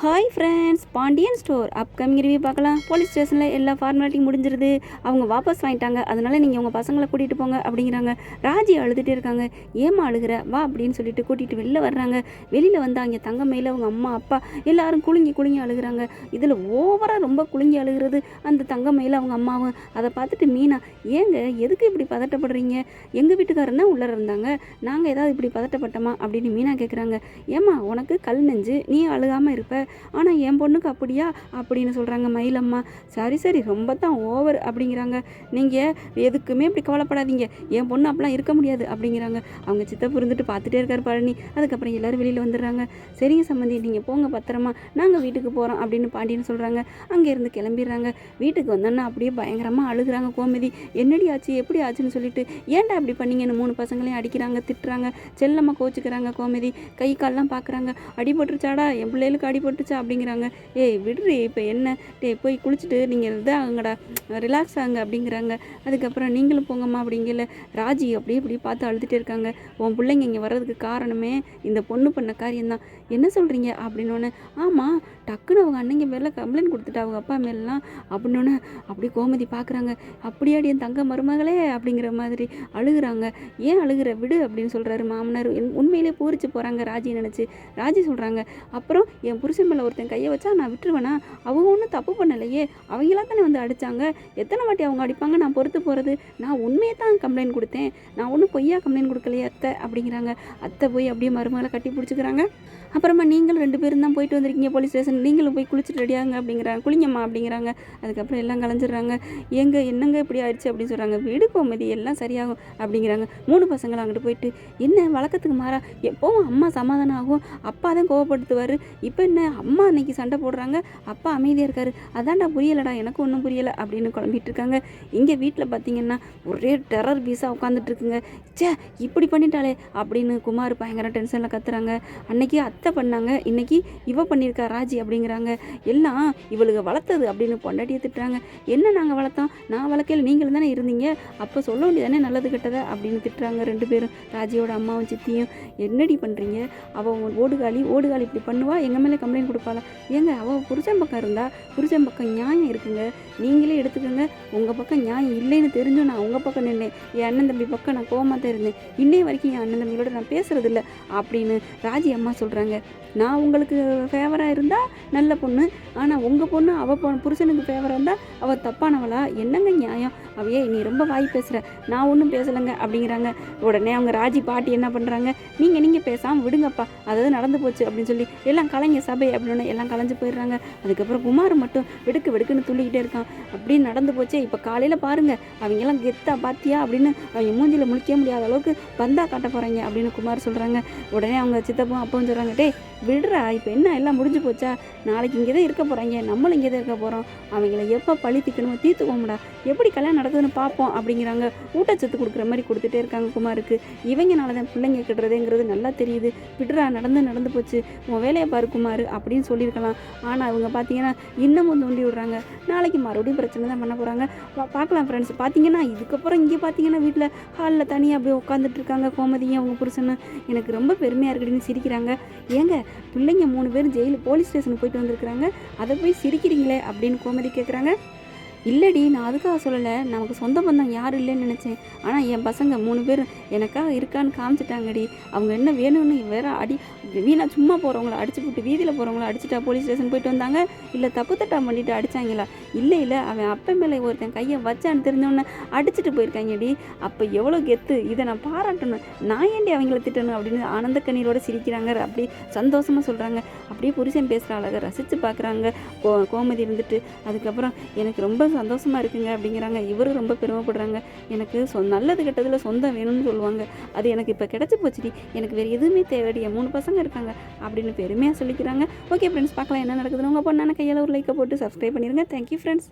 Hi friends Pandian store upcoming review பார்க்கலாம். Police ஸ்டேஷனில் எல்லா ஃபார்மாலிட்டியும் முடிஞ்சிருது. அவங்க வாபஸ் வாங்கிட்டாங்க. அதனால நீங்கள் உங்கள் பசங்களை கூட்டிகிட்டு போங்க அப்படிங்கிறாங்க. ராஜி அழுதுகிட்டே இருக்காங்க. ஏமா அழுகிற? வா அப்படின்னு சொல்லிட்டு கூட்டிகிட்டு வெளில வர்றாங்க. வெளியில் வந்து அங்கே தங்க மேல அவங்க அம்மா அப்பா எல்லாரும் குலுங்கி குலுங்கி அழுகுறாங்க. இதில் ஓவராக ரொம்ப குலுங்கி அழுகிறது அந்த தங்க மேல அவங்க அம்மாவும். அதை பார்த்துட்டு மீனா ஏங்க எதுக்கு இப்படி பதட்டப்படுறீங்க? எங்கள் வீட்டுக்காரன் தான் உள்ளே இருந்தாங்க. நாங்கள் ஏதாவது இப்படி பதட்டப்பட்டோமா? அப்படின்னு மீனா கேட்குறாங்க ஏம்மா உனக்கு கல் நெஞ்சு நீ அழுகாமல் இருப்ப. ஆனால் என் பொண்ணுக்கு அப்படியா? அப்படின்னு சொல்கிறாங்க மயிலம்மா. சரி சரி ரொம்ப தான் ஓவர் அப்படிங்கிறாங்க. நீங்கள் எதுக்குமே இப்படி கவலைப்படாதீங்க. என் பொண்ணு அப்படிலாம் இருக்க முடியாது அப்படிங்கிறாங்க. அவங்க சித்தப்பு இருந்துட்டு பார்த்துட்டே இருக்கார் பழனி. அதுக்கப்புறம் எல்லோரும் வெளியில் வந்துடுறாங்க. சரிங்க சம்மந்தி நீங்கள் போங்க பத்திரமா. நாங்கள் வீட்டுக்கு போகிறோம் அப்படின்னு பாண்டியன்னு சொல்கிறாங்க அங்கேருந்து கிளம்பிடுறாங்க. வீட்டுக்கு வந்தோன்னா அப்படியே பயங்கரமாக அழுகுறாங்க கோமதி. என்னடி ஆச்சு? எப்படி ஆச்சுன்னு சொல்லிட்டு ஏன்டா அப்படி பண்ணீங்கன்னு? மூணு பசங்களையும் அடிக்கிறாங்க திட்டுறாங்க. செல்லமாக கோச்சுக்கிறாங்க கோமதி. கை கால்லாம் பார்க்குறாங்க அடிபட்டுருச்சாடா என் பிள்ளைகளுக்கு அடிபட்டுருச்சா அப்படிங்கிறாங்க. ஏய் விடுறி இப்போ என்ன? டே போய் குளிச்சுட்டு நீங்கள் இதாகுங்கடா ரிலாக்ஸ் ஆகுங்க அப்படிங்கிறாங்க. அதுக்கப்புறம் நீங்களும் போங்கம்மா அப்படிங்கல. ராஜி அப்படியே இப்படி பார்த்து அழுதுகிட்டே இருக்காங்க. உன் பிள்ளைங்க இங்கே வர்றதுக்கு காரணமே இந்த பொண்ணு பண்ண காரியம்தான். என்ன சொல்கிறீங்க அப்படின்னோடனே ஆமாம் டக்குன்னு அவங்க அன்னைங்க மேலே கம்ப்ளைண்ட் கொடுத்துட்டா அவங்க அப்பா மேலாம் அப்படின்னோடனே அப்படி கோமதி பார்க்குறாங்க. அப்படியாடி என் தங்க மருமகளே? அப்படிங்கிற மாதிரி அழுகுறாங்க. ஏன் அழுகுற? விடு அப்படின்னு சொல்கிறாரு மாமனார். உண்மையிலே பூரிச்சு போகிறாங்க ராஜி நினச்சி. ராஜி சொல்கிறாங்க அப்புறம் என் புருஷன் மேலே ஒருத்தன் கையை வச்சா நான் விட்டுருவேனா? அவங்க ஒன்றும் தப்பு பண்ணலையே. அவங்களா தானே வந்து அடித்தாங்க எத்தனை வாட்டி அவங்க அடிப்பாங்க? நான் பொறுத்து போகிறது நான் உண்மையை தான் கம்ப்ளைண்ட் கொடுத்தேன். நான் ஒன்றும் பொய்யா கம்ப்ளைண்ட் கொடுக்கலையே அத்தை அப்படிங்கிறாங்க. அத்தை போய் அப்படியே மருமகளை கட்டி பிடிச்சிக்கிறாங்க. அப்புறமா நீங்களும் ரெண்டு பேரும் தான் போயிட்டு வந்திருக்கீங்க போலீஸ் ஸ்டேஷன் நீங்களும் போய் குளிச்சுட்டு ரெடியாங்க அப்படிங்கிறாங்க. குளிங்கம்மா அப்படிங்கிறாங்க. அதுக்கப்புறம் எல்லாம் கலைஞ்சிடுறாங்க. எங்கே என்னங்க இப்படி ஆயிடுச்சு அப்படின்னு சொல்கிறாங்க வீடு கோமதி எல்லாம் சரியாகும் அப்படிங்கிறாங்க. மூணு பசங்களும் அங்கிட்டு போயிட்டு என்ன வழக்கத்துக்கு மாறா? எப்போவும் அம்மா சமாதானம் ஆகும். அப்பா தான் கோவப்படுத்துவார். இப்போ என்ன? அம்மா அன்னைக்கு சண்டை போடுறாங்க அப்பா அமைதியாக இருக்காரு. அதான்டா புரியலடா எனக்கு ஒன்றும் புரியலை அப்படின்னு குழம்பிட்டு இருக்காங்க. இங்கே வீட்டில் பார்த்தீங்கன்னா ஒரே டெரர் பீஸாக உட்காந்துட்ருக்குங்க சே இப்படி பண்ணிட்டாளே அப்படின்னு குமார் பயங்கர டென்ஷனில் கத்துறாங்க. அன்னைக்கு அத்தை பண்ணாங்க இன்னைக்கு இவ பண்ணியிருக்கா ராஜி அப்படிங்கிறாங்க. எல்லாம் இவளுக்கு வளர்த்தது அப்படின்னு பொண்டாட்டியை திட்டுறாங்க. என்ன நாங்கள் வளர்த்தோம்? நான் வளர்க்கையில் நீங்களும் தானே இருந்தீங்க? அப்போ சொல்ல வேண்டியதானே நல்லது கெட்டதா? அப்படின்னு திட்டுறாங்க ரெண்டு பேரும். ராஜியோட அம்மாவும் சித்தியும். என்னடி பண்ணுறீங்க அவள் ஓடுகாலி ஓடுகாலி இப்படி பண்ணுவா? எங்கள் மேலே கம்ப்ளைண்ட் கொடுப்பாளா? ஏங்க அவள் புருஷன் பக்கம் இருந்தா புருஷன் பக்கம் நியாயம் இருக்குங்க. நீங்களே எடுத்துக்கோங்க. உங்கள் பக்கம் நியாயம் இல்லைன்னு தெரிஞ்சும் நான் உங்கள் பக்கம் நின்றேன் என் அண்ணன் தம்பி பக்கம் நான் கோவமாக தான் இருந்தேன். இன்னைய வரைக்கும் என் அண்ணன் தம்பியோட நான் பேசுகிறதில்ல அப்படின்னு ராஜி அம்மா சொல்கிறாங்க நான் உங்களுக்கு ஃபேவராக இருந்தால் நல்ல பொண்ணு. ஆனால் உங்கள் பொண்ணு அவள் பொண்ணு புருஷனுக்கு ஃபேவராக இருந்தால் அவள் தப்பானவளா? என்னங்க நியாயம்? அவையே நீ ரொம்ப வாய் பேசுகிற நான் ஒன்றும் பேசலைங்க அப்படிங்கிறாங்க. உடனே அவங்க ராஜி பாட்டி என்ன பண்ணுறாங்க நீங்கள் நீங்கள் பேசாமல் விடுங்கப்பா. அதாவது நடந்து போச்சு அப்படின்னு சொல்லி எல்லாம் கலைஞர் சபை அப்படின்னு எல்லாம் கலைஞ்சு போயிடுறாங்க. அதுக்கப்புறம் குமார் மட்டும் வெடுக்கு வெடுக்குன்னு துள்ளிக்கிட்டே இருக்கான். அப்படின்னு நடந்து போச்சே. இப்போ காலையில் பாருங்கள் அவங்கெல்லாம் கெத்தா பாத்தியா அப்படின்னு அவங்க மூஞ்சியில் முழிக்க முடியாத அளவுக்கு பந்தா காட்ட போகிறாங்க அப்படின்னு குமார் சொல்கிறாங்க உடனே அவங்க சித்தப்பும் அப்பவும் சொல்கிறாங்க டே விடுறா. இப்போ என்ன எல்லாம் முடிஞ்சு போச்சா? நாளைக்கு இங்கே தான் இருக்க போகிறாங்க நம்மளும் இங்கே தான் இருக்க போகிறோம் அவங்கள எப்போ பழி தீக்கணுமோ தீர்த்துக்கோமுடா எப்படி கல்யாணம் நடக்குதுன்னு பார்ப்போம் அப்படிங்கிறாங்க. ஊட்டச்சத்து கொடுக்குற மாதிரி கொடுத்துட்டே இருக்காங்க குமாருக்கு. இவங்கனால தான் பிள்ளைங்க கட்டுறதுங்கிறது நல்லா தெரியுது. விடுறா நடந்து நடந்து போச்சு. உன் வேலையை பாரு குமார். அப்படின்னு சொல்லியிருக்கலாம். ஆனால் அவங்க பார்த்தீங்கன்னா இன்னமும் தூண்டி விடுறாங்க. நாளைக்கு மறுபடியும் பிரச்சனை தான் பண்ண போகிறாங்க பார்க்கலாம் ஃப்ரெண்ட்ஸ் பார்த்தீங்கன்னா இதுக்கப்புறம் இங்கே பார்த்தீங்கன்னா வீட்டில் ஹாலில் தனியாக அப்படியே உட்காந்துட்டு இருக்காங்க கோமதியும் அவங்க புருஷனும் எனக்கு ரொம்ப பெருமையாக இருக்குதுன்னு சிரிக்கிறாங்க. ஏங்க பிள்ளைங்க மூணு பேரும் ஜெயிலு போலீஸ் ஸ்டேஷனுக்கு போயிட்டு வந்திருக்கிறாங்க. அதை போய் சிரிக்கிறீங்களே அப்படின்னு கோமதி கேட்குறாங்க இல்லைடி நான் அதுக்காக சொல்லலை. நமக்கு சொந்த பந்தம் யாரும் இல்லைன்னு நினச்சேன். ஆனால் என் பசங்க மூணு பேர் எனக்காக இருக்கான்னு காமிச்சிட்டாங்கடி. அவங்க என்ன வேணும்னு வேற அடி வீணாக சும்மா போகிறவங்கள அடிச்சு போட்டு வீதியில் போகிறவங்கள அடிச்சுட்டா போலீஸ் ஸ்டேஷன் போயிட்டு வந்தாங்க? இல்லை தப்பு தட்டா பண்ணிட்டு அடிச்சாங்களா? இல்லை இல்லை அவன் அப்ப மேலே ஒருத்தன் கையை வச்சான்னு தெரிஞ்சவொன்னே அடிச்சுட்டு போயிருக்காங்கடி. அப்போ எவ்வளோ கெத்து? இதை நான் பாராட்டணும். நான் ஏண்டி அவங்கள திட்டணும் அப்படின்னு ஆனந்த கண்ணீரோட சிரிக்கிறாங்க. அப்படி சந்தோஷமாக சொல்கிறாங்க அப்படியே புருஷன் பேசுகிற அழகை ரசித்து பார்க்குறாங்க கோ கோமதி இருந்துட்டு. அதுக்கப்புறம் எனக்கு ரொம்ப சந்தோஷமாக இருக்குங்க அப்படிங்கிறாங்க. இவரும் ரொம்ப பெருமைப்படுறாங்க. எனக்கு சொ நல்லது கெட்டதில் சொந்தம் வேணும்னு சொல்லுவாங்க. அது எனக்கு இப்போ கிடச்சி போச்சுடி. எனக்கு வேறு எதுவுமே தேவைடி என் மூணு பசங்க இருக்காங்க அப்படின்னு பெருமையாக சொல்லிக்கிறாங்க. ஓகே ஃப்ரெண்ட்ஸ் பார்க்கலாம் என்ன நடக்குதுன்னு உங்கள் பொண்ணான கையில் ஒரு லைக்கை போட்டு சப்ஸ்கிரைப் பண்ணிடுங்க தேங்க்யூ ஃப்ரெண்ட்ஸ்